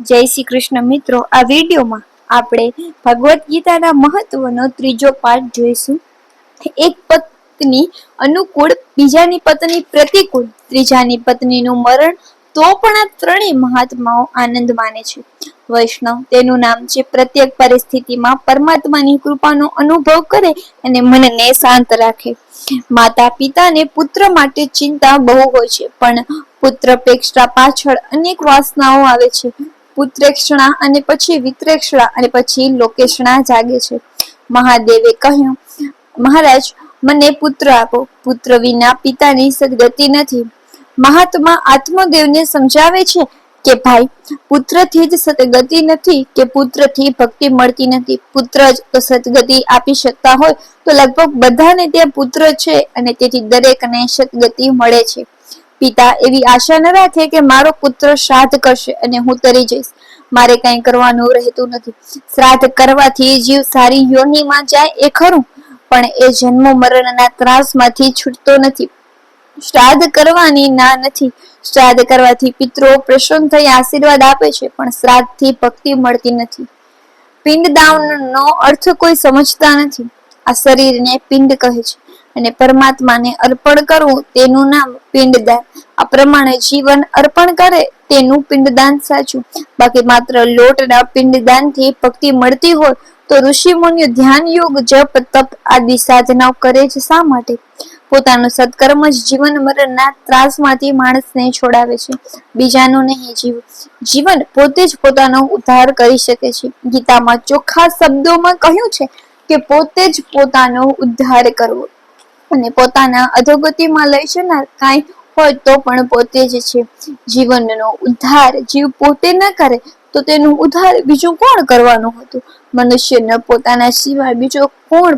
જય શ્રી કૃષ્ણ મિત્રો, આ વિડીયોમાં આપણે ભગવદ્ ગીતાના મહત્વનો ત્રીજો પાઠ જોઈશું. એક પત્ની અનુકૂળ, બીજાની પત્ની પ્રતિકૂળ, ત્રીજાની પત્નીનું મરણ તો પણ આ ત્રણેય મહાત્માઓ આનંદ માને છે. વૈષ્ણવ તેનું નામ છે પ્રત્યેક પરિસ્થિતિમાં પરમાત્માની કૃપાનો અનુભવ કરે અને મનને શાંત રાખે. માતા પિતાને પુત્ર માટે ચિંતા બહુ હોય છે, પણ પુત્ર અપેક્ષા પાછળ અનેક વાસનાઓ આવે છે. પુત્રેક્ષણા અને પછી વિત્રેક્ષણા અને પછી લોકેષણા જાગે છે. મહાદેવે કહ્યું, મહારાજ, મને પુત્ર આપો. પુત્ર વિના પિતાની સદગતિ નથી. મહાત્મા આત્મદેવને સમજાવે છે કે, ભાઈ, પુત્રથી જ સદગતિ નથી કે પુત્રથી ભક્તિ મળતી નથી. પુત્ર જ તો સદગતિ આપી શકતા હોય તો લગભગ બધાને ત્યાં પુત્ર છે અને તેથી દરેકને સદગતિ મળે છે. પિતા એવી આશા ન રાખે કે મારો પુત્ર શ્રાદ્ધ કરશે અને હું તરી જઈશ. મારે કઈ કરવાનું રહેતું નથી. શ્રાદ્ધ કરવાથી જીવ સારી યોનિમાં જાય એ ખરું, પણ એ જન્મ મરણના ત્રાસમાંથી છૂટતો નથી. શ્રાદ્ધ કરવાની ના નથી. શ્રાદ્ધ કરવાથી પિતરો પ્રસન્ન થઈ આશીર્વાદ આપે છે, પણ શ્રાદ્ધથી ભક્તિ મળતી નથી. પિંડ પિંડદાનનો અર્થ કોઈ સમજતા નથી. આ શરીરને પિંડ કહે છે. અને પરમાત્માને અર્પણ કરવું તેનું નામ પિંડદાન. આ પ્રમાણે જીવન અર્પણ કરે તેનું પિંડદાન સાચું. બાકી માત્ર લોટના પિંડદાનથી ભક્તિ મળતી હોય તો ઋષિ મુનિઓ ધ્યાન યોગ, જપ, તપ આદિ સાધનાઓ કરે છે શા માટે? પોતાનું સત્કર્મ જ જીવન મરણના ત્રાસમાંથી માણસને છોડાવે છે. બીજાનું નહીં જીવ. જીવન પોતે જ પોતાનો ઉદ્ધાર કરી શકે છે. ગીતામાં ચોખ્ખા શબ્દોમાં કહ્યું છે કે પોતે જ પોતાનો ઉદ્ધાર કરવો. અને પોતાના અધોગતિમાં લઈ જનાર કાંઈ હોય તો પણ પોતે જ છે. જીવનનો ઉદ્ધાર જીવ પોતે ન કરે તો તેનું ઉદ્ધાર બીજું કોણ કરવાનું હતું? મનુષ્યને પોતાના સિવાય બીજો કોણ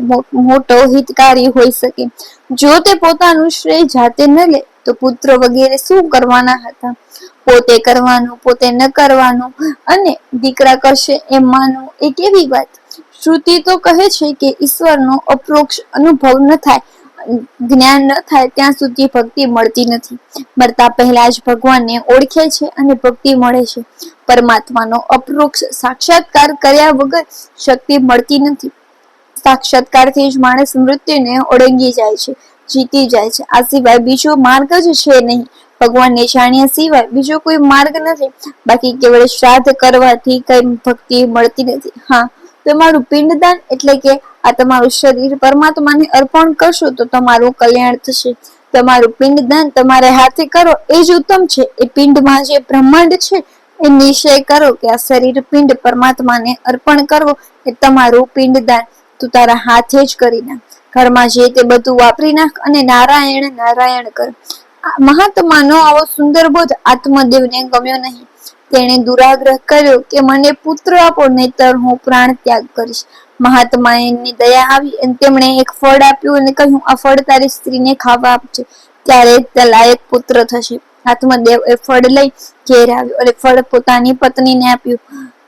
મોટો હિતકારી હોઈ શકે? જો તે પોતાનું શ્રેય જાતે ન લે તો પુત્ર વગેરે શું કરવાના હતા? પોતે કરવાનું, પોતે ન કરવાનું અને દીકરા કરશે એમ માનવું એ કેવી વાત? શ્રુતિ તો કહે છે કે ઈશ્વરનો અપ્રોક્ષ અનુભવ ન થાય જ્ઞાન ન થાય ત્યાં સુધી ભક્તિ મળતી નથી. મરતા પહેલા જ ભગવાનને ઓળખે છે અને ભક્તિ મળે છે. પરમાત્માનો અપરોક્ષ સાક્ષાત્કાર કર્યા વગર શક્તિ મળતી નથી. સાક્ષાત્કારથી જ માણસ મૃત્યુને ઓળંગી જાય છે, જીતી જાય છે. આ સિવાય બીજો માર્ગ જ છે નહીં. ભગવાનને જાણ્યા સિવાય બીજો કોઈ માર્ગ નથી. બાકી કેવળ શ્રાદ્ધ કરવાથી કઈ ભક્તિ મળતી નથી. હા તમારું પિંડદાન એટલે કે આ તમારું શરીર પરમાત્માને અર્પણ કરશો તો તમારું કલ્યાણ થશે. તમારું પિંડદાન તમારે હાથે કરો. એ જ ઉત્તમ છે. એ પિંડમાં જે બ્રહ્માંડ છે, એ નિશ્ચય કરો કે આ શરીર પિંડ પરમાત્માને અર્પણ કરવો એ તમારું પિંડદાન તું તારા હાથે જ કરી નાખ. ઘરમાં જે તે બધું વાપરી નાખ અને નારાયણ નારાયણ કર. મહાત્માનો આવો સુંદર બોધ આત્મદેવને ગમ્યો નહીં. તેણે દુરાગ્રહ કર્યો કે મને પુત્ર આપો, નહીતર હું પ્રાણ ત્યાગ કરીશ. મહાત્માની દયા આવી અને તેમણે એક ફળ આપ્યું અને કહ્યું, આ ફળ તારી સ્ત્રીને ખાવા આપજે, ત્યારે લાયક પુત્ર થશે. આત્મદેવ એ ફળ લઈ ઘેર આવ્યો અને ફળ પોતાની પત્નીને આપ્યું.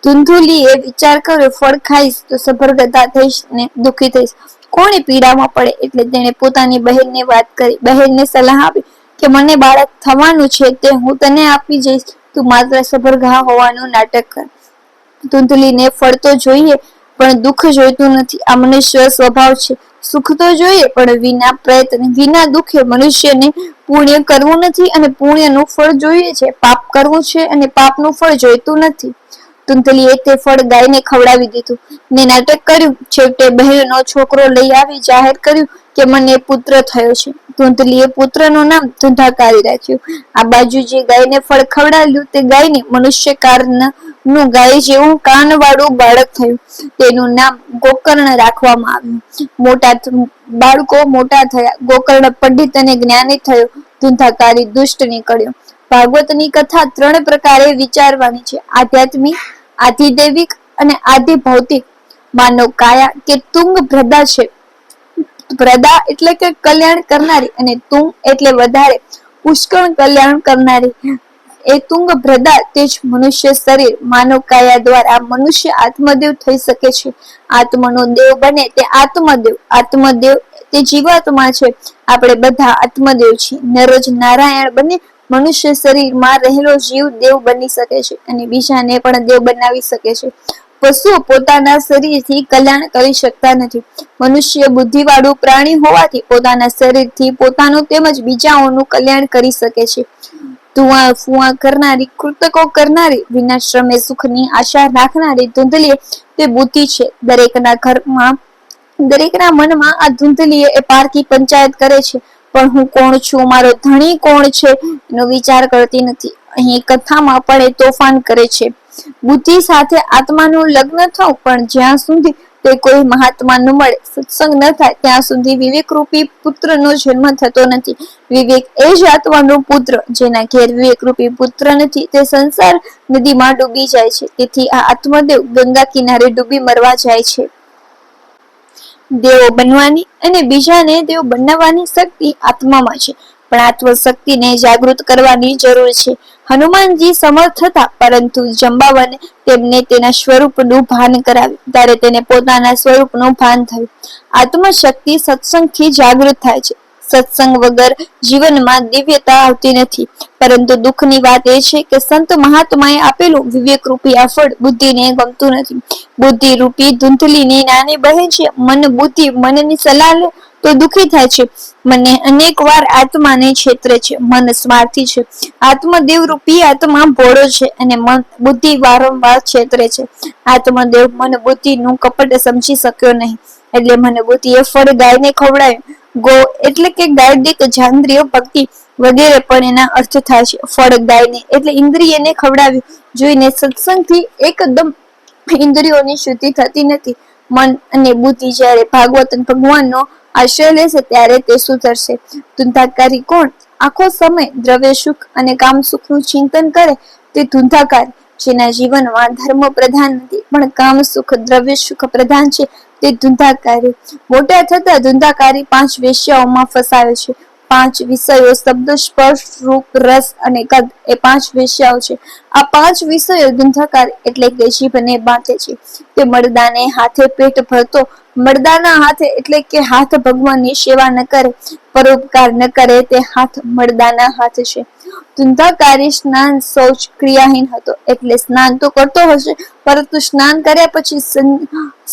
ધુંધુલી એ વિચાર કર્યો, ફળ ખાઈશ તો સભરગતા થઈશ ને દુઃખી થઈશ. કોણે પીડામાં પડે? એટલે તેણે પોતાની બહેનને વાત કરી. બહેનને સલાહ આપી કે, મને બાળક થવાનું છે તે હું તને આપી જઈશ. તું માત્ર સભરઘા હોવાનું નાટક કર. ધૂંધલીને ફળ તો જોઈએ પણ દુઃખ જોઈતું નથી. આ મનુષ્ય સ્વભાવ છે. સુખ તો જોઈએ, પણ વિના પ્રયત્ન, વિના દુઃખે મનુષ્યને પુણ્ય કરવું નથી અને પુણ્યનું ફળ જોઈએ છે. પાપ કરવું છે અને પાપનું ફળ જોઈતું નથી. તુંતલીએ તે ફળ ગાયને ખવડાવી દીધું. ને નાટક કર્યું. છેવટે બહેરનો છોકરો લઈ આવી જાહેર કર્યું કે મને પુત્ર થયો છે. ધૂંધલીએ પુત્રનું નામ ધુંધાકારી રાખ્યું. આ બાજુ જે ગાયને ફળ ખવડાવ્યું તે ગાયને મનુષ્યનું ગાય જેવું કાનવાળું બાળક થયું. તેનું નામ ગોકર્ણ રાખવામાં આવ્યું. મોટા બાળકો મોટા થયા. ગોકર્ણ પંડિત અને જ્ઞાની થયો. ધુંધાકારી દુષ્ટ નીકળ્યો. ભાગવતની કથા ત્રણ પ્રકારે વિચારવાની છે. આધ્યાત્મિક, આધિદૈવિક અને આધિ ભૌતિક માનવ કાયા કે તુંગ ભ્રદા છે? પ્રદા એટલે કે કલ્યાણ કરનારી અને તુંગ એટલે વધારે પુષ્કળ કલ્યાણ કરનારી. એ તુંગ ભ્રદા તે જ મનુષ્ય શરીર માનવ કાયા દ્વારા મનુષ્ય આત્મદેવ થઈ શકે છે. આત્મનો દેવ બને તે આત્મદેવ. આત્મદેવ તે જીવાત્મા છે. આપણે બધા આત્મદેવ છીએ. નરોજ નારાયણ બને મનુષ્ય શરીરમાં રહેલો જીવ દેવ બની શકે છે અને બીજાને પણ દેવ બનાવી શકે છે. પશુઓ પોતાના શરીરથી કલ્યાણ કરી શકતા નથી. મનુષ્ય બુદ્ધિવાળું પ્રાણી હોવાથી પોતાના શરીરથી પોતાનું તેમજ બીજાઓનું કલ્યાણ કરી શકે છે. ધુઆ ફુઆ કરનારી, કૃતકો કરનારી, વિનાશ્રમે સુખની આશા રાખનારી ધૂંધલી તે બુદ્ધિ છે. દરેકના ઘરમાં, દરેકના મનમાં આ ધૂંધલી એ પારકી પંચાયત કરે છે. પણ હું કોણ છું? મારો ધણી કોણ છે? એનો વિચાર કરતી નથી. અહીં કથામાં પણ એ તોફાન કરે છે. બુદ્ધિ સાથે આત્માનું લગ્ન થવું પણ જ્યાં સુધી તે કોઈ મહાત્મા ન મળે, સત્સંગ ન થાય, ત્યાં સુધી વિવેક રૂપી પુત્રનો જન્મ થતો નથી. વિવેક એ જ આત્માનો પુત્ર, જેના ઘેર વિવેક રૂપી પુત્ર નથી, તે સંસાર નદીમાં ડૂબી જાય છે. તેથી આ આત્મદેવ ગંગા કિનારે ડૂબી મરવા જાય છે. દેવો બનવાની અને બીજાને દેવ બનાવવાની શક્તિ આત્મામાં છે. પણ આત્મશક્તિને જાગૃત કરવાની જરૂર છે. હનુમાનજી સમર્થ હતા, પરંતુ જંબાવને તેમને તેના સ્વરૂપનું ભાન કરાવ્યું. ત્યારે તેને પોતાના સ્વરૂપનું ભાન થયું. આત્મશક્તિ સત્સંગથી જાગૃત થાય છે. સત્સંગ વગર જીવનમાં દિવ્યતા આવતી નથી. પરંતુ દુઃખની વાત એ છે કે સંત મહાત્માએ આપેલું વિવેક રૂપી આ ફળ બુદ્ધિને ગમતું નથી. બુદ્ધિ રૂપી ધૂંધલીની નાની બહેન છે. મન બુદ્ધિ મનની સલાહ તો દુખી થાય છે. મને અનેક આત્માને છેતરે છે. મન સ્વાર્થી છે. આત્મદેવ રૂપી આત્મા ભોળો છે અને મન બુદ્ધિ વારંવાર છેતરે છે. આત્મદેવ મન બુદ્ધિનું કપટ સમજી શક્યો નહીં. એટલે મને બુદ્ધિએ ફળ ગાયને ખવડાવ્યું. ગો એટલે કે ગાયડિક જાંદ્રિય ભક્તિ વગેરે પણ એના અર્થ થાય છે. ફળ ગાયને એટલે ઇન્દ્રિયને ખવડાવ્યું. જોઈને સત્સંગથી એકદમ ઇન્દ્રિયોની શુદ્ધિ થતી નથી. મન અને બુદ્ધિ જ્યારે ભાગવત ભગવાનનો આશ્રય લેશે ત્યારે તે સુધરશે. ધુંધાકારી કોણ? આખો સમય દ્રવ્ય સુખ અને કામ સુખનું ચિંતન કરે તે ધુંધાકાર, જેના જીવનમાં ધર્મ પ્રધાન નથી, પણ કામ સુખ, દ્રવ્ય સુખ પ્રધાન છે તે ધુંધાકારી. મોટા થતા ધુંધાકારી પાંચ વેશ્યાઓમાં ફસાવે છે. પાંચ વિષયો શબ્દ, સ્પર્શ, રૂપ, રસ અને કદ એ પાંચ વિષયો છે. આ પાંચ વિષયો ધુંધાકાર એટલે કે જીભને બાંધે છે. તે મરદાને હાથે પેટ ભરતો મરદાના હાથે એટલે કે હાથ ભગવાનની સેવા ન કરે, પરોપકાર ન કરે, તે હાથ મરદાના હાથ છે. ધુંધાકારી સ્નાન શૌચ ક્રિયાહીન હતો, એટલે સ્નાન તો કરતો હશે, પરંતુ સ્નાન કર્યા પછી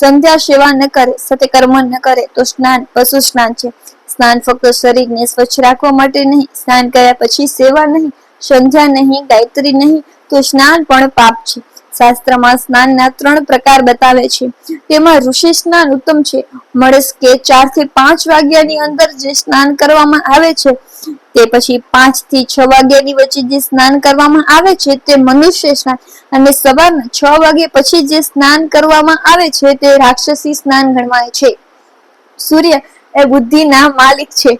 સંધ્યા સેવા ન કરે સત્યકર્મ ન કરે, તો સ્નાન પશુ સ્નાન છે. સ્નાન ફક્ત શરીરને સ્વચ્છ રાખવા માટે નહીં, સ્નાન કર્યા પછી સેવા નહીં, સંધ્યા નહીં, ગાયત્રી નહીં, તો સ્નાન પણ પાપ છે. શાસ્ત્રમાં સ્નાનના ત્રણ પ્રકાર બતાવે છે. તેમાં ઋષિ સ્નાન ઉત્તમ છે. મળસ કે ચારથી પાંચ વાગ્યાની અંદર જે સ્નાન કરવામાં આવે છે, તે પછી પાંચથી છ વાગ્યાની વચ્ચે જે સ્નાન કરવામાં આવે છે, તે મનુષ્ય સ્નાન અને સવારના છ વાગ્યા પછી જે સ્નાન કરવામાં આવે છે, તે રાક્ષસી સ્નાન ગણવાય છે. સૂર્ય એ બુદ્ધિના માલિક છે.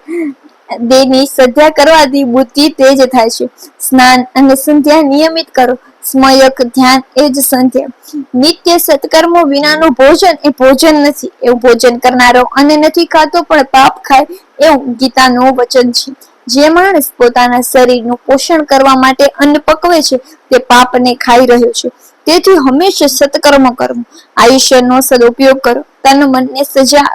દેહની સધ્યા કરવાથી બુદ્ધિ તેજ થાય છે. સ્નાન અને સંધ્યા નિયમિત કરો. સ્મયક ધ્યાન એ જ સંધ્યા. નિત્ય સત્કર્મો વિનાનું ભોજન એ ભોજન નથી. એવું ભોજન કરનારો અને નથી ખાતો પણ પાપ ખાય એવું ગીતાનું વચન છે. જે માણસ પોતાના શરીરનું પોષણ કરવા માટે અન્ન પકવે છે, તે પાપને ખાઈ રહ્યો છે. તેથી હંમેશા સત્કર્મ કરવું આયુષ્યનો સદુપયોગ કરો. તન મનને સજા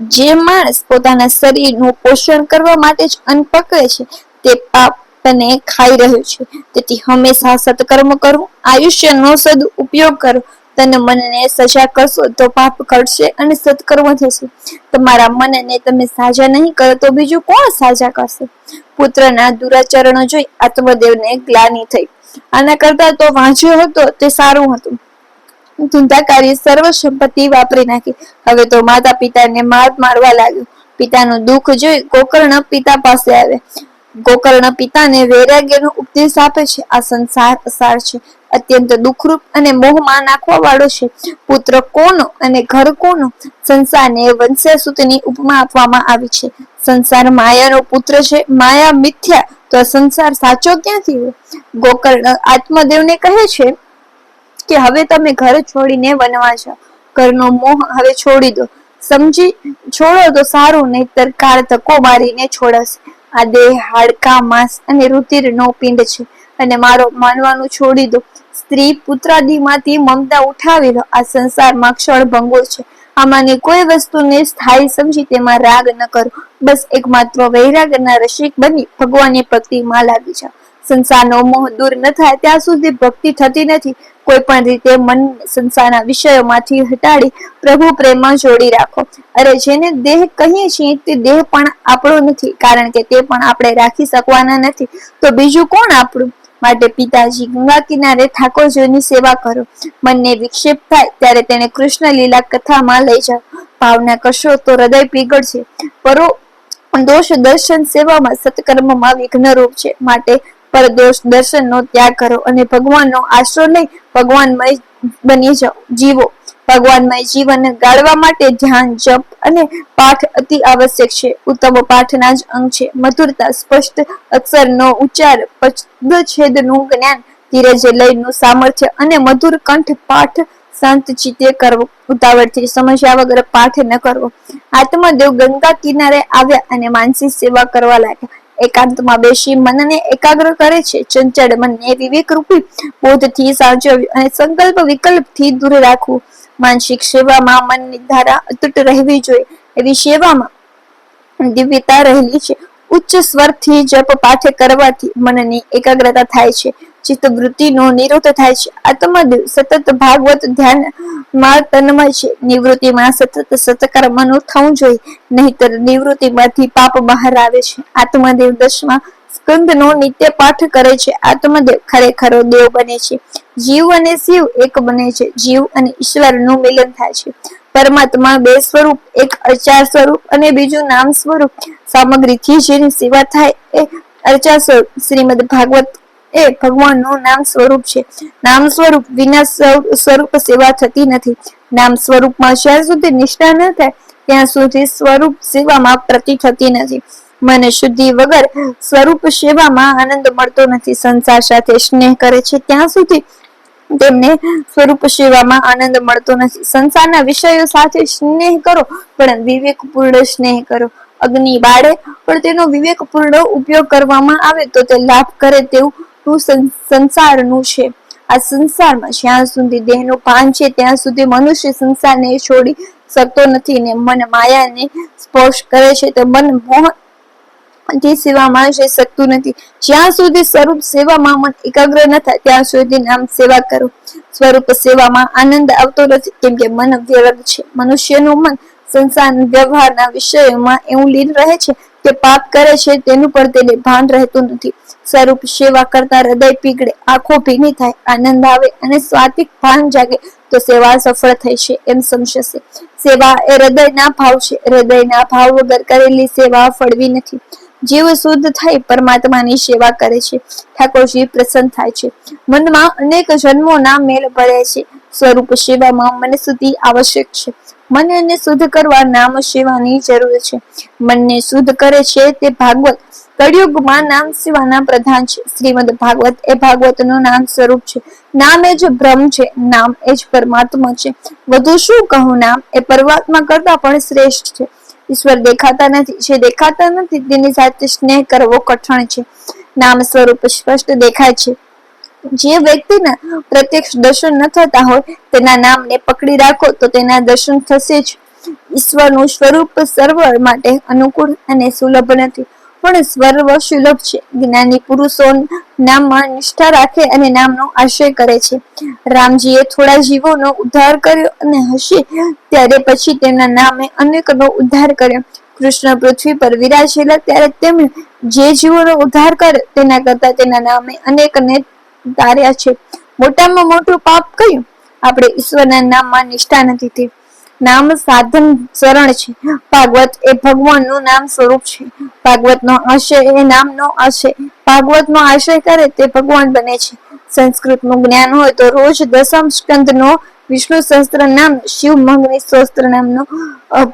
જે માણસ પોતાના શરીરનું પોષણ કરવા માટે જ અન્ન પકવે છે, તે પાપને ખાઈ રહ્યો છે. તેથી હંમેશા સત્કર્મ કરવું આયુષ્યનો સદ ઉપયોગ કરો. તને મનને સજા કરશો તો પાપ ઘટશે અને સત્કર્મ થશે. તમારા મનને તમે સાજા નહીં કરો તો બીજું કોણ સાજા કરશે? પુત્રના દુરાચરણો જોઈ આત્મદેવને ગ્લાની થઈ. આના કરતા તો વાંચ્યો હતો, તે સારું હતું. ધંધાકારી સર્વ સંપત્તિ વાપરી નાખી. હવે તો માતા પિતાને માર મારવા લાગ્યો. પિતાનું દુઃખ જોઈ ગોકર્ણ પિતા પાસે આવે ગોકર્ણ પિતાને વૈરાગ્યનો ઉપદેશ આપે છે. આ સંસાર અસાર છે. અત્યંત દુઃખરૂપ અને મોહમાં નાખવા વાળો છે. પુત્ર કોનો અને ઘર કોનો સંસારને વંશ્યાસુતની ઉપમા આપવામાં આવી છે. સંસાર માયાનો પુત્ર છે. માયા મિથ્યા તો સંસાર સાચો ક્યાંથી હોય? ગોકર્ણ આત્મદેવને કહે છે કે હવે તમે ઘર છોડીને વનવા જાઓ. ઘરનો મોહ હવે છોડી દો. સમજી છોડો તો સારું, નહીતર કાળ ધક્કો મારીને છોડશે. આ દેહ હાડકા, માંસ અને રુધિરનો પિંડ છે. અને મારો માનવાનું છોડી દો, સ્ત્રી પુત્રાદિમાંથી મમતા ઉઠાવી લો આ સંસારમાં ક્ષણ ભંગુર છે. આમાંની કોઈ વસ્તુને સ્થાયી સમજી તેમાં રાગ ન કરો. બસ એકમાત્ર વૈરાગના રસિક બની ભગવાનની ભક્તિમાં લાગી જાઓ. સંસારનો દૂર ન થાય, ત્યાં સુધી ભક્તિ થતી નથી. કોઈ પણ રીતે મન સંસારના વિષયોમાંથી હટાડી પ્રભુ પ્રેમમાં જોડી રાખો. અરે જેને દેહ કહીએ છીએ, તે દેહ પણ આપણો નથી, કારણ કે તે પણ આપણે રાખી શકવાના નથી. તો બીજું કોણ આપણું? માટે પિતાજી, ગંગા કિનારે ઠાકોરજીની સેવા કરો. મનને વિક્ષેપ થાય, ત્યારે તેને કૃષ્ણ લીલા કથામાં લઈ જાઓ. ભાવના કરશો તો હૃદય પીગળશે. પરો, દોષ દર્શન સેવામાં સત્કર્મમાં વિઘ્નરૂપ છે. માટે પરદોષ દર્શનનો ત્યાગ કરો અને ભગવાનનો આશરો લઈ ભગવાનમય બની જાઓ. જીવો, ભગવાનમય જીવન ગાળવા માટે ધ્યાન, જપ અને પાઠ અતિ આવશ્યક છે. ઉત્તમ પાઠના જ અંગ છે. મધુરતા, સ્પષ્ટ અક્ષરનો ઉચ્ચાર પદછેદનું જ્ઞાન, ધીરજ, લયનું સામર્થ્ય અને મધુર કંઠ પાઠ શાંત ચિત્તે કરવો. ઉતાવળથી સમસ્યા વગર પાઠ ન કરવો. આત્મદેવ ગંગા કિનારે આવ્યા અને માનસિક સેવા કરવા લાગ્યા. એકાંતમાં બેસી મનને એકાગ્ર કરે છે. ચંચળ મનને વિવેક રૂપી બોધથી સાચવ્યું અને સંકલ્પ વિકલ્પથી દૂર રાખવું. માનસિક સેવામાં મનની ધારા અતૂટ રહેવી જોઈએ. એવી સેવામાં દિવ્યતા રહેલી છે. ઉચ્ચ સ્વરથી જપ પાઠ કરવાથી મનની એકાગ્રતા થાય છે. ચિત્ત વૃત્તિનો નિરોધ થાય છે. આત્મદેવ સતત ભાગવત ધ્યાનમાં તન્મય છે. નિવૃત્તિમાં સતત સત્કર્મનું થવું જોઈએ. નહીતર નિવૃત્તિમાંથી પાપ બહાર આવે છે. આત્મદેવ દસમાં સ્કંદનો નિત્ય પાઠ કરે છે. આત્મદેવ ખરેખર દેવ બને છે. જીવ અને શિવ એક બને છે. જીવ અને ઈશ્વરનું મિલન થાય છે. પરમાત્મા બે સ્વરૂપ, એક અચાર સ્વરૂપ અને બીજું નામ સ્વરૂપ. સામગ્રીથી જેની સેવા થાય એ અર્ચા સ્વરૂપ. શ્રીમદ ભાગવત એ ભગવાનનું નામ સ્વરૂપ છે. નામ સ્વરૂપ વિના સ્વરૂપ સેવા થતી નથી. નામ સ્વરૂપમાં જ્યાં સુધી નિષ્ઠા ન થાય, ત્યાં સુધી સ્વરૂપ સેવામાં પ્રતિ થતી નથી. મને શુદ્ધિ વગર સ્વરૂપ સેવામાં આનંદ મળતો નથી. સંસાર સાથે સ્નેહ કરે છે ત્યાં સુધી તેમને સ્વરૂપ સેવામાં આનંદ મળતો નથી. સંસારના વિષયો સાથે સ્નેહ કરો, પણ વિવેકપૂર્ણ સ્નેહ કરો. અગ્નિ બાળે પણ તેનો વિવેકપૂર્ણ ઉપયોગ કરવામાં આવે તો તે લાભ કરે તેવું સંસારનું છે. આ સંસારમાં જ્યાં સુધી દેહનું પાન છે, ત્યાં સુધી મનુષ્ય સંસારને છોડી શકતો નથી ને મન માયાને સ્પર્શ કરે છે, તો મન મોહ જે સેવામાં જઈ શકતું નથી. જ્યાં સુધી સ્વરૂપ સેવામાં મન એકાગ્ર ન થાય, ત્યાં સુધી નામ સેવા કરો. સ્વરૂપ સેવામાં આનંદ આવતો નથી, કેમ કે મન વ્યવગ છે. મનુષ્યનું મન સંસાર વ્યવહારના વિષયોમાં એવું લીન રહે છે કે પાપ કરે છે, તેનું પણ તેને ભાન રહેતું નથી. સ્વરૂપ સેવા કરતા હૃદય પીગળે, આંખો ભીની થાય, આનંદ આવે અને સ્વાતિક ભાન જાગે, તો સેવા સફળ થઈ છે એમ સમજશે. સેવા એ હૃદયના ભાવ છે. હૃદયના ભાવ વગર કરેલી સેવા ફળવી નથી. જીવ શુદ્ધ થઈ પરમાત્માની સેવા કરે છે. ઠાકોરજી પ્રસન્ન થાય છે. મનમાં અનેક જન્મોના મેલ ભરે છે. સ્વરૂપ સેવામાં મન સુધી આવશ્યક છે. મનને શુદ્ધ કરવા નામ સેવાની જરૂર છે. મનને શુદ્ધ કરે છે તે ભાગવત. કળિયુગમાં નામ સેવાના પ્રધાન છે. શ્રીમદ ભાગવત એ ભાગવતનું નામ સ્વરૂપ છે. નામ એ જ બ્રહ્મ છે. નામ એ જ પરમાત્મા છે. વધુ શું કહું નામ? એ પરમાત્મા કરતા પણ શ્રેષ્ઠ છે. ઈશ્વર દેખાતા નથી. જે દેખાતા નથી તેની સાથે સ્નેહ કરવો કઠણ છે. નામ સ્વરૂપ સ્પષ્ટ દેખાય છે. જે વ્યક્તિના પ્રત્યક્ષ દર્શન ન થતા હોય, તેના નામને પકડી રાખો તો તેના દર્શન થશે જ. ઈશ્વરનું સ્વરૂપ સર્વ માટે અનુકૂળ અને સુલભ નથી. પણ સર્વ સુલભ છે. જ્ઞાની પુરુષો નામમાં નિષ્ઠા રાખે અને નામનો આશય કરે છે. રામજીએ થોડા જીવોનો ઉદ્ધાર કર્યો અને હશે. ત્યારે પછી તેના નામે અનેકનો ઉદ્ધાર કર્યો. કૃષ્ણ પૃથ્વી પર વિરાજેલા ત્યારે તેમણે જે જીવોનો ઉદ્ધાર કર્યો, તેના કરતા તેના નામે અનેકને તાર્યા છે. મોટામાં મોટું પાપ કયું? આપણે ઈશ્વરના નામમાં નિષ્ઠા નથી નામ સાધન ચરણ છે. ભાગવત એ ભગવાનનું નામ સ્વરૂપ છે. ભાગવત નો આશય એ નામનો આશય. ભાગવત નો આશય કરે તે ભગવાન બને છે. સંસ્કૃતનું જ્ઞાન હોય તો રોજ દસમ સ્કંદ નો વિષ્ણુ સહસ્ત્ર નામ શિવ મંગની સહસ્ત્ર નામનો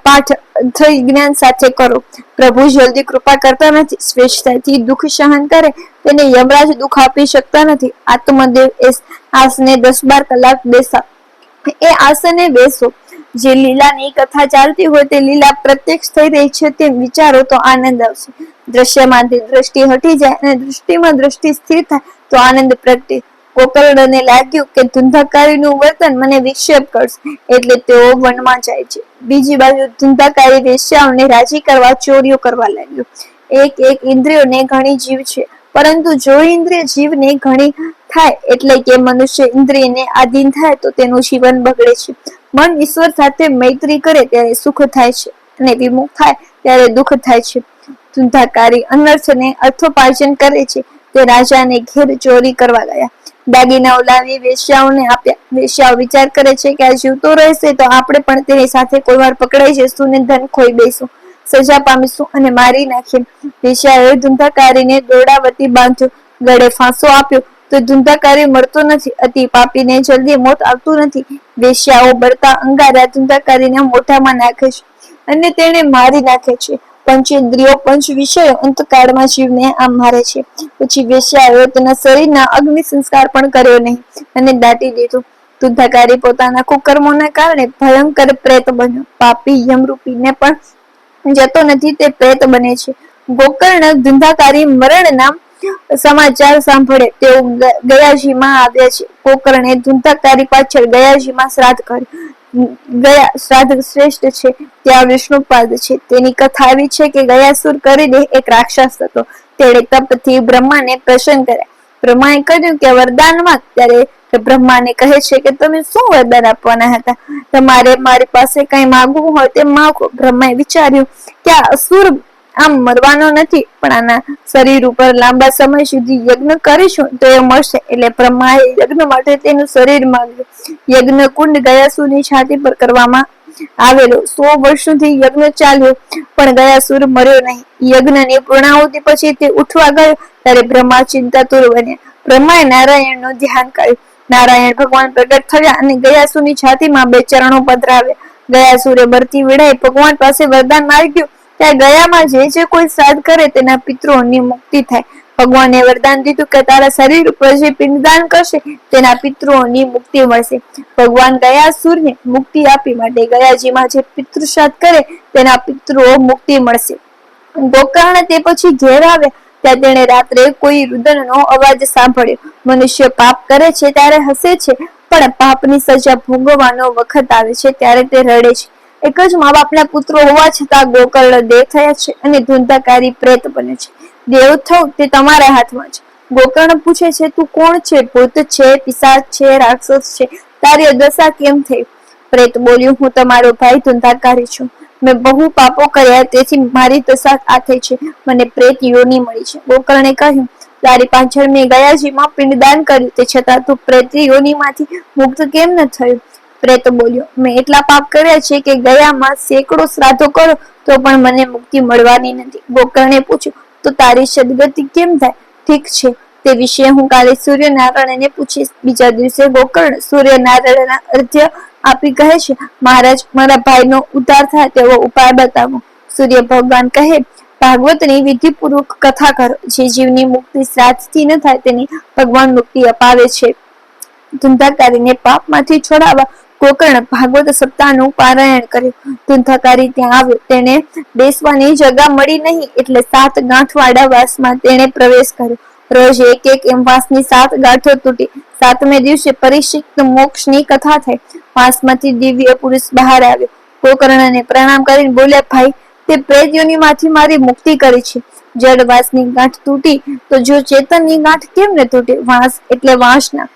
પાઠ થઈ જ્ઞાન સાથે કરો. પ્રભુ જલ્દી કૃપા કરતા નથી સ્વેચ્છતાથી દુઃખ સહન કરે, તેને યમરાજ દુઃખ આપી શકતા નથી. આત્મદેવ એ આસને દસ બાર કલાક બેસા. એ આસને બેસો. જે લીલાની કથા ચાલતી હોય તે લીલા પ્રત્યક્ષ થઈ રહી છે તે વિચારો તો આનંદ આવશે. દ્રશ્યમાંથી દ્રષ્ટિ હટી જાય અને દૃષ્ટિમાં દ્રષ્ટિ સ્થિર થાય તો આનંદ પ્રગટે ગોકર્ણને લાગ્યું કે ધુંધાકારીનું વર્તન મને વિક્ષેપ કરશે, એટલે તેઓ વનમાં જાય છે. બીજી બાજુ ધુંધાકારી વેશ્યાઓને રાજી કરવા ચોરીઓ કરવા લાગ્યો. એક એક ઇન્દ્રિયોને ઘણી જીવ છે, પરંતુ જો ઇન્દ્રિય જીવને ઘણી થાય એટલે કે મનુષ્ય ઇન્દ્રિયને આધીન થાય, તો તેનું જીવન બગડે છે. મન ઈશ્વર સાથે મૈત્રી કરે ત્યારે સુખ થાય છે અને વિમુખ થાય ત્યારે દુઃખ થાય છે. ધુંધાકારી અનર્થને અર્થોપાર્જન કરે છે. તે રાજાને ઘેર ચોરી કરવા ગયા. દાગીનાઓ લાવી વેશ્યાઓને આપ્યા વેશ્યાઓ વિચાર કરે છે કે આ જીવતો રહેશે તો આપણે પણ તેની સાથે કોઈ વાર પકડાઈ જઈશું ને ધન ખોઈ બેસું. સજા પામીશું અને મારી નાખીએ. વેશ્યાએ ધુંધાકારીને દોડાવતી બાંધ્યો. ગળે ફાંસો આપ્યો. તો ધુંધાકારી મળતો નથી. અતિ પાપીને જલ્દી મોત આવતું નથી. વેશ્યાઓ બળતા અંગારા ધુંધાકારીને મોઢામાં નાખે છે. અને તેને મારી નાખે છે. પંચેન્દ્રિયો, પંચ વિષયો અંતકાળમાં જીવને આમ મારે છે. પછી વેશ્યાએ તેના શરીરના અગ્નિ સંસ્કાર પણ કર્યો નહીં. અને દાટી દીધું. ધુંધાકારી પોતાના કુકર્મોના કારણે ભયંકર પ્રેત બન્યો. પાપી, યમરૂપીને પણ જતો નથી, તે પ્રેત બને છે. ગોકર્ણ ધુંધાકારી મરણના સમાચાર સાંભળે. તેઓ ગયાજીમાં આવ્યા છે. ગોકર્ણે ધુંધાકારી પાછળ ગયાજીમાં શ્રાદ્ધ કર્યું. ગયા શ્રાદ્ધ શ્રેષ્ઠ છે, ત્યાં વિષ્ણુપાદ છે. તેની કથા આવી છે કે ગયાસુર કરીને એક રાક્ષસ હતો. તેણે તપથી બ્રહ્માને પ્રસન્ન કર્યા. બ્રહ્માએ કહ્યું કે વરદાનમાં ત્યારે બ્રહ્માને કહે છે કે તમે શું વરદાન આપવાના હતા? તમારે મારી પાસે કઈ માંગવું હોય તે માંગો. બ્રહ્માએ વિચાર્યું કે આ અસુર આમ મરવાનો નથી, પણ આના શરીર ઉપર લાંબા સમય સુધી યજ્ઞ કરીશું તો એ મળશે. એટલે બ્રહ્માએ યજ્ઞ માટે તેનું શરીર માંગ્યું. યજ્ઞ કુંડ ગયાસુરની છાતી પર કરવામાં આવેલો. સો વર્ષ યજ્ઞ ચાલ્યો, પણ ગયાસુર મર્યો નહીં. યજ્ઞની પૂર્ણાહુતિ પછી તે ઉઠવા ગયો, ત્યારે બ્રહ્મા ચિંતાતુર બન્યા. બ્રહ્માએ નારાયણનું ધ્યાન કર્યું. નારાયણ ભગવાન પ્રગટ થયા અને ગયાસુરની છાતીમાં બે ચરણો પધરાવ્યા. ગયાસુરે બરતી વેળાએ ભગવાન પાસે વરદાન માગ્યું. ત્યાં ગયામાં જે જે કોઈ શ્રાદ્ધ કરે તેના પિતૃઓની મુક્તિ થાય. ભગવાને વરદાન દીધું કે તારા શરીર ઉપર જે પિંડદાન કરશે, તેના પિતૃઓની મુક્તિ મળશે. ભગવાન ગયા સૂર્યને મુક્તિ આપી માટે ગયાજીમાં જે પિતૃ શ્રાદ્ધ કરે, તેના પિતૃઓ મુક્તિ મળશે. ગોકર્ણ તે પછી ઘેર આવે ત્યાં તેણે રાત્રે કોઈ રુદનનો અવાજ સાંભળ્યો. મનુષ્ય પાપ કરે છે ત્યારે હસે છે, પણ પાપની સજા ભોગવવાનો વખત આવે છે ત્યારે તે રડે છે. એક જ મા બાપના પુત્રો હોવા છતાં ગોકર્ણ દેહ થયા છે અને ધૂંધાકારી પ્રેત બને છે. દેવ થવું તે તમારા હાથમાં છે. ગોકર્ણ પૂછે છે, તું કોણ છે? ભૂત છે, પિશાચ છે, રાક્ષસ છે? તારી દશા કેમ થઈ? પ્રેત બોલ્યું, હું તમારો ભાઈ ધૂંધાકારી છું. મેં બહુ પાપો કર્યા, તેથી મારી દશા આ થઈ છે. મને પ્રેત યોની મળી છે. ગોકર્ણે કહ્યું, તારી પાછળ મેં ગયાજીમાં પિંડદાન કર્યું, તે છતાં તું પ્રેત યોનીમાંથી મુક્ત કેમ ન થયું? પ્રેત બોલ્યો મેં એટલા પાપ કર્યા છે કે ગયામાં સેંકડો શ્રાદ્ધો કરો, તો પણ મને મુક્તિ મળવાની નથી. ગોકર્ણે પૂછ્યું, તો તારી સદગતિ કેમ થાય? ઠીક છે, તે વિશે હું કાલે સૂર્યનારાયણને પૂછીશ. બીજા દિવસે ગોકર્ણ સૂર્યનારાયણના અર્ધ્ય આપી કહે છે, મહારાજ, મારા ભાઈનો ઉદ્ધાર થાય તેવો ઉપાય બતાવો. સૂર્ય ભગવાન કહે, ભાગવતની વિધિપૂર્વક કથા કરો. જે જીવની મુક્તિ શ્રાદ્ધથી ન થાય તેની ભગવાન મુક્તિ અપાવે છે. ધંધાકારીને પાપમાંથી છોડાવવા ગોકર્ણ ભાગવત સપ્તાહનું પારાયણ કર્યું. ધુંધાકારી ત્યાં આવ્યો. તેને બેસવાની જગા મળી નહીં એટલે સાત ગાંઠવાળા વાસમાં તેણે પ્રવેશ કર્યો. રોજ એક એક એમ વાસની સાત ગાંઠો તૂટી. સાતમે દિવસે પરિશિક્ત મોક્ષની કથા થઈ. વાસમાંથી દિવ્ય પુરુષ બહાર આવ્યો. કોકર્ણને પ્રણામ કરીને બોલ્યા, ભાઈ, તે પ્રેત યોનીમાંથી મારી મુક્તિ કરી છે. જડ વાસની ગાંઠ તૂટી, તો જો ચેતનની ગાંઠ કેમ ને તૂટે? વાસ એટલે વાસના.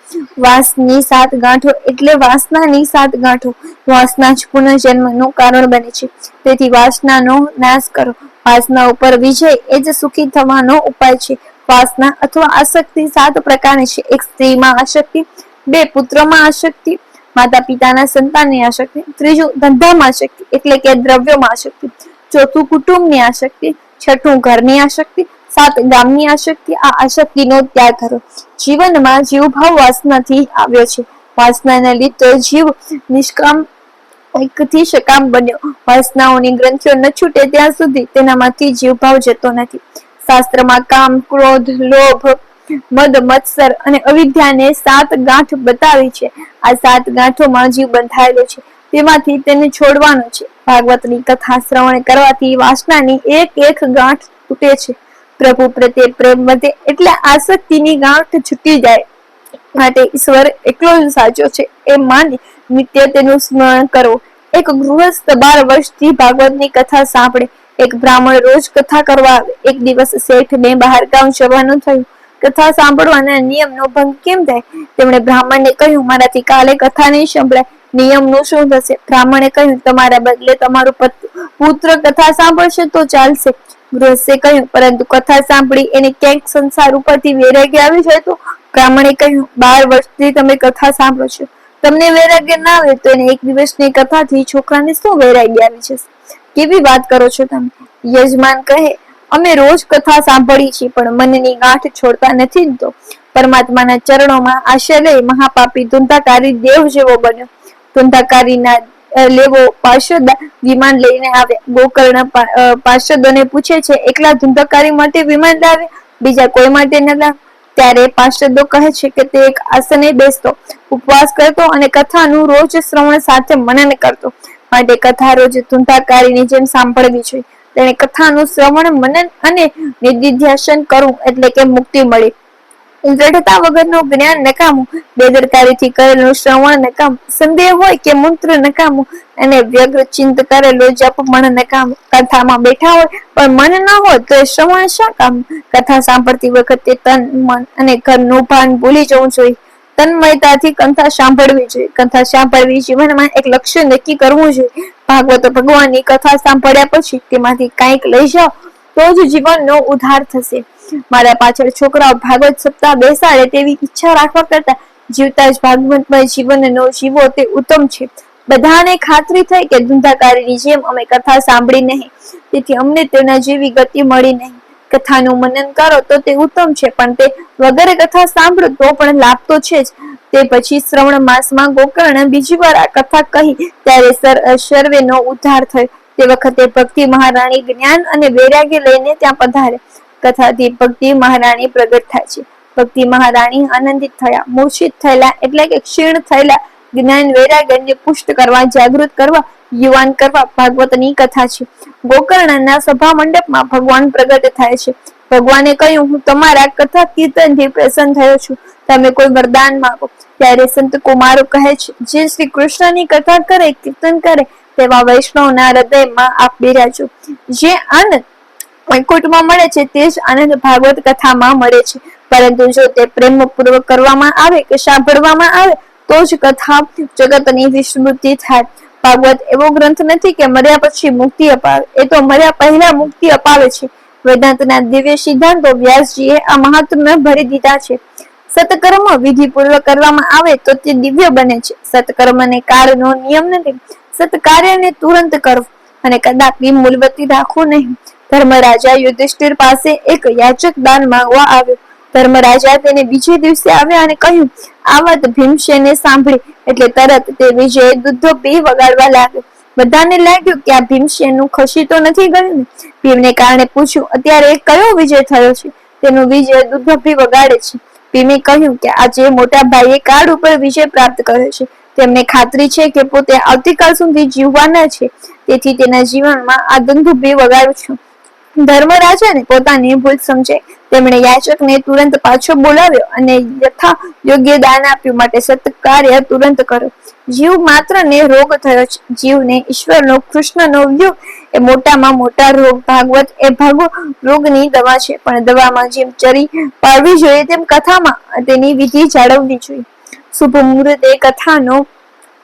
વાસની સાત ગાંઠો એટલે વાસનાની સાત ગાંઠો. વાસના જ પુનર્જન્મનું કારણ બને છે. તેથી વાસનાનો નાશ કરો. વાસના ઉપર વિજય એ જ સુખી થવાનો ઉપાય છે. વાસના અથવા આસક્તિ સાત પ્રકારની છે. એક સ્ત્રીમાં આસક્તિ, બે પુત્રમાં આસક્તિ માતા પિતાના સંતાનની આશક્તિ ત્રીજું ધંધામાં આશક્તિ એટલે કે દ્રવ્યોમાં આશક્તિ ચોથું કુટુંબની આસક્તિ છઠ્ઠું ઘરની આશક્તિ સાત ગામની આશક્તિ આ આશક્તિનો ત્યાગ કરો. જીવનમાં જીવભાવ વાસનાથી આવ્યો છે. વાસનાને લીધે જીવ નિષ્કામ એકથી સકામ બન્યો. વાસનાઓની ગ્રંથિઓ ન છૂટે ત્યાં સુધી તેનામાંથી જીવભાવ જતો નથી. શાસ્ત્રમાં કામ, ક્રોધ, લોભ, મદ, મત્સર અને અવિદ્યાને સાત ગાંઠ બતાવી છે. આ સાત ગાંઠોમાં જીવ બંધાયેલો છે. તેમાંથી તેને છોડવાનું છે. ભાગવતની કથા શ્રવણ કરવાથી વાસનાની એક એક ગાંઠ તૂટે છે. પ્રભુ પ્રત્યે પ્રેમ વધે એટલે આસક્તિની ગાંઠ છૂટી જાય. માટે ઈશ્વર એકલો જ સાચો છે. એ માની નિત્ય તેનું સ્મરણ કરવું એક ગૃહસ્થ બાર વર્ષથી ભાગવતની કથા સાંભળે. એક બ્રાહ્મણ રોજ કથા કરવા આવે. એક દિવસ શેઠને બહાર ગામ જવાનું થયું. કથા સાંભળવાના નિયમનો ભંગ કેમ થાય? તેમણે બ્રાહ્મણને કહ્યું, મારાથી કાલે કથા નહીં સંભળાય. નિયમનું શું થશે? બ્રાહ્મણે કહ્યું, તમારા બદલે તમારો પુત્ર કથા સાંભળશે તો ચાલશે. ગૃહસ્થે કહ્યું, પરંતુ કથા સાંભળી એને ક્યાંક સંસાર ઉપરથી વૈરાગ્ય આવી જાય તો? બ્રાહ્મણે કહ્યું, બાર વર્ષથી તમે કથા સાંભળો છો. તમને વૈરાગ્ય ના આવે તો એને એક દિવસની કથાથી છોકરાને શું વૈરાગ્ય આવી જશે? કેવી વાત કરો છો તમે? યજમાન કહે, અમે રોજ કથા સાંભળી છીએ, પણ મનની ગાંઠ છોડતા નથી તો. પરમાત્માના ચરણોમાં આશય લઈ મહાપાપી ધુંધાકારી દેવ જેવો બન્યો. ધુંધાકારીના લેવો પાર્ષદ વિમાન લઈને આવ્યા ગોકર્ણ પાર્ષદોને પૂછે છે, એકલા ધંધાકારી માટે વિમાન લાવે? બીજા કોઈ માટે ન લાવે? ત્યારે પાર્ષદો કહે છે કે તે એક આસને બેસતો, ઉપવાસ કરતો અને કથાનું રોજ શ્રવણ સાથે મનન કરતો. માટે કથા રોજ ધુંધાકારીની જેમ સાંભળવી જોઈએ. તેને કથાનું શ્રવણ, મનન અને નિધિધ્યાસન કરવું એટલે કે મુક્તિ મળી. દ્રઢતા વગરનું જ્ઞાન નકામું, બેદરકારીથી કરેલું શ્રવણ નકામ, સંદેહ હોય કે મંત્ર નકામું, અને વ્યગ્ર ચિંત કરેલો જપ મન નકામ. કથામાં બેઠા હોય પણ મન ન હોય તો શ્રવણ શા કામ? કથા સાંભળતી વખતે તન, મન અને ઘરનું ભાન ભૂલી જવું જોઈએ. તન્મયતાથી કંથા સાંભળવી જોઈએ. કથા સાંભળવી જીવનમાં એક લક્ષ્ય નક્કી કરવું જોઈએ. ભાગવત ભગવાનની કથા સાંભળ્યા પછી તેમાંથી કંઈક લઈ જાઓ, તો જ જીવનનો ઉદ્ધાર થશે. મારા પાછળ છોકરાઓ ભાગવત સપ્તાહ બેસાડે તેવી ઈચ્છા રાખવા કરતા જીવતા જ ભાગવતમય જીવનનો જીવો તે ઉત્તમ છે. બધાને ખાતરી થઈ કે ધુંધાકારીની જેમ અમે કથા સાંભળી નહીં. તેથી અમને તેના જેવી ગતિ મળી નહીં. કથાનું મનન કરો તો તે ઉત્તમ છે, પણ તે વગરે કથા સાંભળો તો પણ લાભ તો છે જ. તે પછી શ્રવણ માસમાં ગોકર્ણ બીજી વાર આ કથા કહી ત્યારે સર્વેનો ઉદ્ધાર થયો. તે વખતે ભક્તિ મહારાણી જ્ઞાન અને વૈરાગ્ય લઈને ત્યાં પધારે. કથાથી ભક્તિ મહારાણી પ્રગટ થાય છે. ભક્તિ મહારાણી આનંદિત થયા, મૂર્છિત થયેલા એટલે કે ક્ષીણ થયેલા જ્ઞાન વૈરાગ્યને પુષ્ટ કરવા, જાગૃત કરવા, યુવાન કરવા ભાગવતની કથા છે. ગોકર્ણના સભા મંડપમાં ભગવાન પ્રગટ થાય છે. ભગવાને કહ્યું, હું તમારા કથા કીર્તનથી પ્રસન્ન થયો છું. તમે કોઈ વરદાન માંગો. ત્યારે સંત કુમારો કહે છે, જે શ્રી કૃષ્ણની કથા કરે, કીર્તન કરે, તેવા વૈષ્ણવના હૃદયમાં આપ બિરાજો. જે આનંદ વૈકુંઠમાં મળે છે તે જ આનંદ ભાગવત કથામાં મળે છે. પરંતુ જો તે પ્રેમપૂર્વક કરવામાં આવે કે સાંભળવામાં આવે, તો જ કથા જગતની વિસ્મૃતિ થાય. ભાગવત એવો ગ્રંથ નથી કે મર્યા પછી મુક્તિ અપાવે. એ તો મર્યા પહેલા મુક્તિ અપાવે છે. વેદાંતના દિવ્ય સિદ્ધાંતો વ્યાસજીએ આ મહાત્મ્ય ભરી દીધા છે. સત્કર્મ વિધિપૂર્વક કરવામાં આવે તો તે દિવ્ય બને છે. સત્કર્મને કાળનો નિયમ નથી. સત્કાર્યને તુરંત કરવું અને કદાપી મૂલવતી રાખવું નહીં. ધર્મરાજા યુધિષ્ઠિર પાસે એક યાચક દાન માંગવા આવ્યો. ધર્મરાજા તેને બીજે દિવસે આવ્યા અને કહ્યું, આ વાત ભીમસેને સાંભળી. એટલે તરત તે વિજય દુધો પી વગાડવા લાગ્યો. બધાને લાગ્યું કે આ ભીમસેનનું ખસી તો નથી ગયું ને. ભીમને કારણે પૂછ્યું, અત્યારે કયો વિજય થયો છે? તેનો વિજય દુધો પી વગાડે છે. ભીમે કહ્યું કે આજે મોટા ભાઈએ કાર્ડ ઉપર વિજય પ્રાપ્ત કર્યો છે, તેમને ખાતરી છે કે પોતે આવતીકાલ સુધી જીવવાના છે. તેથી તેના જીવનમાં આ દંધુભી વગાડું છું. ધર્મરાજાને પોતાની ભૂલ સમજે. તેમણે યાચકને તુરંત પાછો બોલાવ્યો અને યથા યોગ્ય દાન આપ્યું માટે સત્કાર્ય તુરંત કરો જીવ માત્ર ને રોગ થયો છે. જીવને ઈશ્વરનો કૃષ્ણનો વ્યૂહ એ મોટામાં મોટા રોગ, ભાગવત એ ભાગો રોગની દવા છે. પણ દવામાં જેમ ચરી પાડવી જોઈએ તેમ કથામાં તેની વિધિ જાળવવી જોઈએ. શુભ મુહૂર્તે કથાનો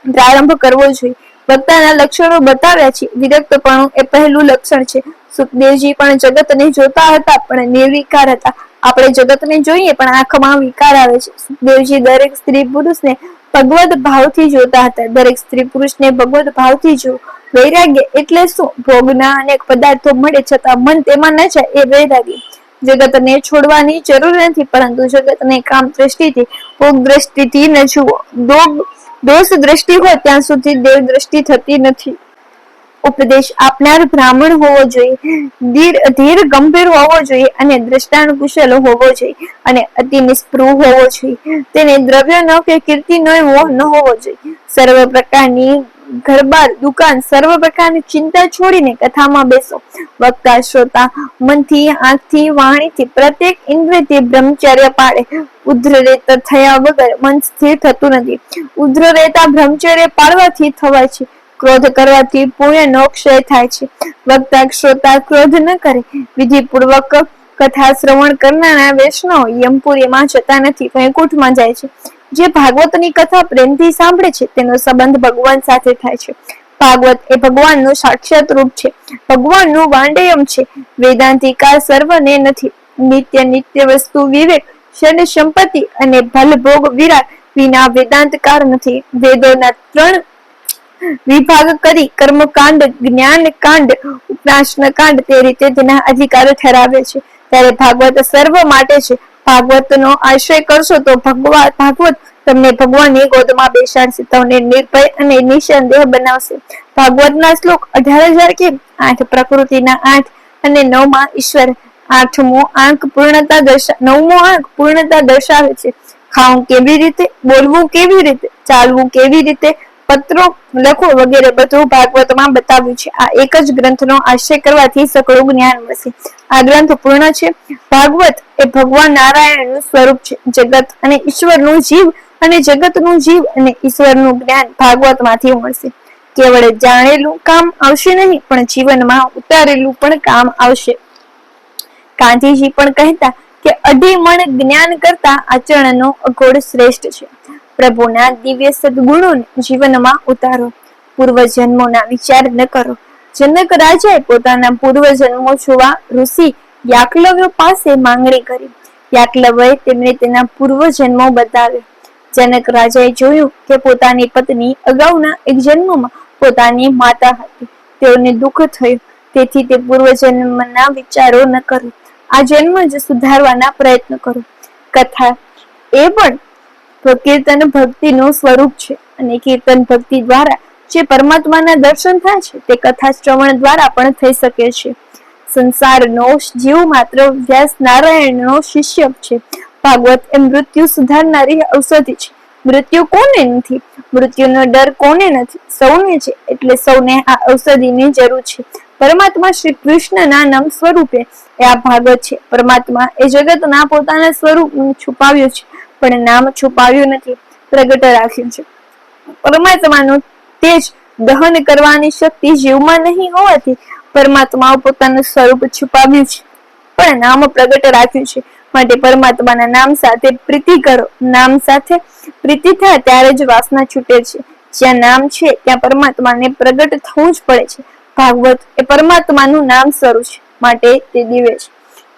પ્રારંભ કરવો જોઈએ. વક્તાના લક્ષણો બતાવ્યા છે. વિરક્તપણું એ પહેલું લક્ષણ છે. સુખદેવજી પણ જગતને જોતા હતા, પણ નિર્વિકાર હતા. આપણે જગતને જોઈએ પણ આંખમાં વિકાર આવે છે. સુખદેવજી દરેક સ્ત્રી પુરુષને ભગવત ભાવથી જોતા હતા. દરેક સ્ત્રી પુરુષને ભગવત ભાવથી જો વૈરાગ્ય એટલે શું? ભોગના અનેક પદાર્થો મળે છતાં મન તેમાં ન જાય એ વૈરાગ્ય. જગતને છોડવાની જરૂર નથી, પરંતુ જગતને કામ દ્રષ્ટિથી, ભોગ દ્રષ્ટિથી ન જુઓ. દોષ દ્રષ્ટિ હોય ત્યાં સુધી દેવ દ્રષ્ટિ થતી નથી. ઉપદેશ આપનાર બ્રાહ્મણ હોવો જોઈએ. ધીર ગંભીર હોવો જોઈએ અને દ્રષ્ટાંત કુશલ હોવો જોઈએ અને અતિ નિષ્પૃહ હોવો જોઈએ. તેને દ્રવ્ય ન કે કીર્તિ ન ન હોવો જોઈએ. સર્વ પ્રકારની ઘરબાર, દુકાન, સર્વ પ્રકારની ચિંતા છોડીને કથામાં બેસો. વક્તા, શ્રોતા, મનથી, આંખથી, વાણીથી પ્રત્યેક ઇન્દ્રિયથી બ્રહ્મચર્ય પાડે. ઉધ્ર રેત થયા વગર મન સ્થિર થતું નથી. ઉધ્ર રેતા બ્રહ્મચર્ય પાડવાથી થવાય છે. ક્રોધ કરવાથી પુણ્યનો ક્ષય થાય છે. વક્તા શ્રોતા ક્રોધ ન કરે. વિધિ પૂર્વક કથા શ્રવણ કરનારા વૈષ્ણવ યમપુરીમાં જતા નથી, વૈકુંઠમાં જાય છે. જે ભાગવતની કથા પ્રેમથી સાંભળે છે, તેનો સંબંધ ભગવાન સાથે થાય છે. ભાગવત એ ભગવાનનું સાક્ષાત રૂપ છે. ભગવાનનું વાંડેયમ છે. વેદાંતિકાર સર્વને નથી. નિત્ય નિત્ય વસ્તુ વિવેક શન સંપત્તિ અને ભલભોગ વિરાટ વિના વેદાંતકાર નથી. વેદોના ત્રણ વિભાગ કરી કર્મકાંડ, જ્ઞાનકાંડ, ઉપનાશનકાંડ તે રીતે તેના અધિકારો ઠરાવે છે. ત્યારે ભાગવત સર્વ માટે છે. ભાગવતનો આશ્રય કરશો તો ભગવાન ભાગવત તમને ભગવાનની ગોદમાં બેસાડશે, તમને નિર્ભય અને નિસંદેહ બનાવશે. ભાગવતના શ્લોક અઢાર હજાર કે આઠ પ્રકૃતિના આઠ અને નવમાં ઈશ્વર. આઠમો આંક પૂર્ણતા દર્શા, નવમો આંક પૂર્ણતા દર્શાવે છે. ખાવું કેવી રીતે? બોલવું કેવી રીતે? ચાલવું કેવી રીતે? પત્રો, લખો વગેરે બધું ભાગવતમાં બતાવ્યું છે. આ એક જ ગ્રંથનો આશ્રય કરવાથી સકળું જ્ઞાન મળશે. આ ગ્રંથ પૂર્ણ છે. ભાગવત એ ભગવાન નારાયણનું સ્વરૂપ છે. જગત અને ઈશ્વરનું જીવ અને જગતનું જીવ અને ઈશ્વરનું જ્ઞાન ભાગવતમાંથી મળશે. કેવળ જાણેલું કામ આવશે નહીં, પણ જીવનમાં ઉતારેલું પણ કામ આવશે. ગાંધીજી પણ કહેતા કે અઢી મણ જ્ઞાન કરતા આચરણનો અઘોડ શ્રેષ્ઠ છે. પ્રભુના દિવ્ય સદગુણોને જીવનમાં ઉતારો. પૂર્વજન્મોના વિચાર ન કરો. જનક રાજાએ પોતાના પૂર્વજન્મો જોવા ઋષિ યાકલવ્ય પાસે માંગણી કરી. યાકલવ્યએ તેમને તેના પૂર્વજન્મો બતાવ્યા. જનક રાજાએ જોયું કે પોતાની પત્ની અગાઉના એક જન્મમાં પોતાની માતા હતી. તેઓને દુઃખ થયું. તેથી તે પૂર્વજન્મના વિચારો ન કરો. આ જન્મ જ સુધારવાના પ્રયત્ન કરો. કથા એ પણ કીર્તન ભક્તિનું સ્વરૂપ છે. અને કીર્તન ભક્તિ દ્વારા જે પરમાત્માના દર્શન થાય છે, તે કથા શ્રવણ દ્વારા પણ થઈ શકે છે. સંસારનો જીવ માત્ર વ્યાસ નારાયણનો શિષ્ય છે. ભાગવત એ મૃત્યુ સુધારનારી ઔષધિ છે. મૃત્યુ કોને નથી? મૃત્યુનો ડર કોને નથી? સૌને છે. એટલે સૌને આ ઔષધિની જરૂર છે. પરમાત્મા શ્રી કૃષ્ણના નામ સ્વરૂપે એ આ ભાગવત છે. પરમાત્મા એ જગતના પોતાના સ્વરૂપ છુપાવ્યું છે. પણ નામ છુપાવ્યું નથી, પ્રગટ રાખ્યું છે. પરમાત્માનું તેજ દહન કરવાની શક્તિ જીવમાં નહીં હોવાથી પરમાત્માઓ પોતાનું સ્વરૂપ છુપાવ્યું છે. પણ નામ પ્રગટ રાખ્યું છે માટે પરમાત્માના નામ સાથે પ્રીતિ કરો. નામ સાથે પ્રીતિ થાય ત્યારે જ વાસના છૂટે છે. જ્યાં નામ છે, ત્યાં પરમાત્માને પ્રગટ થવું જ પડે છે. ભાગવત એ પરમાત્માનું નામ સ્વરૂપ છે, માટે તે દિવે છે.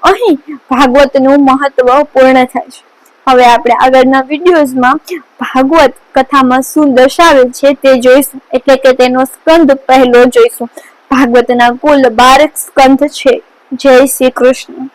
અહીં ભાગવતનું મહત્વ પૂર્ણ થાય છે. હવે આપણે આગળના વિડીયોઝમાં ભાગવત કથામાં શું દર્શાવેલ છે તે જોઈશું, એટલે કે તેનો સ્કંદ પહેલો જોઈશું. ભાગવતના કુલ બાર સ્કંદ છે. જય શ્રી કૃષ્ણ.